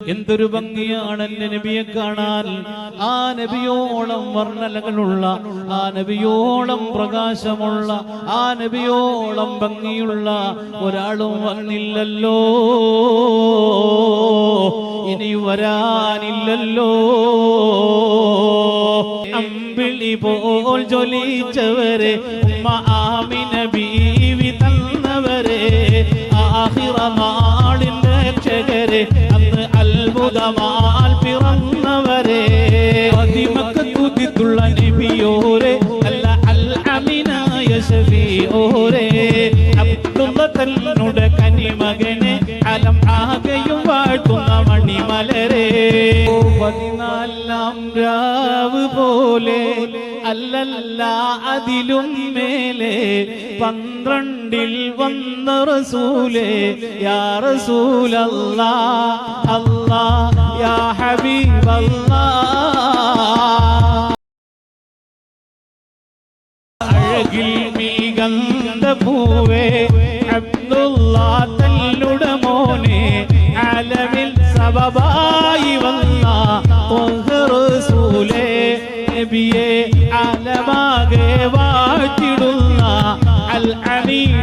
എന്തൊരു ഭംഗിയാണ് എന്റെ നബിയെ കാണാൻ ആ നബിയോളം വർണലകളുള്ള ആ നബിയോളം പ്രകാശമുള്ള ആ നബിയോളം ഭംഗിയുള്ള ഒരാളും വന്നില്ലല്ലോ. ഇനി വരാനില്ലല്ലോ. അമ്പിളി പോൽ ജ്വലിച്ചവരെ ഉമ്മ ആമിന ബീവി തന്നവരെ ആഹിറ നാളിന്റെ രക്ഷകരെ അന്ന് അത്ഭുതമാൽ പിറന്നവരെ. അതിമക്ക തുതിത്തുള്ള നബിയോരെ അല്ല അൽ അമിനായ ഷഫിയോരെ അബ്ദുള്ള തന്നുടെ കനിമകനെ അലം ആകെയും വാഴ്ത്തുന്ന മണിമലരെ. പതിനാലാം രാവ് പോലെ അല്ലല്ല അതിലും മേലെ പന്ത്രണ്ടിൽ വന്ന റസൂലേ യാ റസൂലല്ലാ അല്ലാ യാ ഹബീബല്ലാ. അഴകിൽ മീകന്ത പൂവേ അബ്ദുല്ലാ തല്ലുടെ മോനെ അലവിൽ സബബായി വന്ന റസൂലേ നബിയേ. ആകെ വാഴ്ത്തിടുന്ന അൽ അമീൻ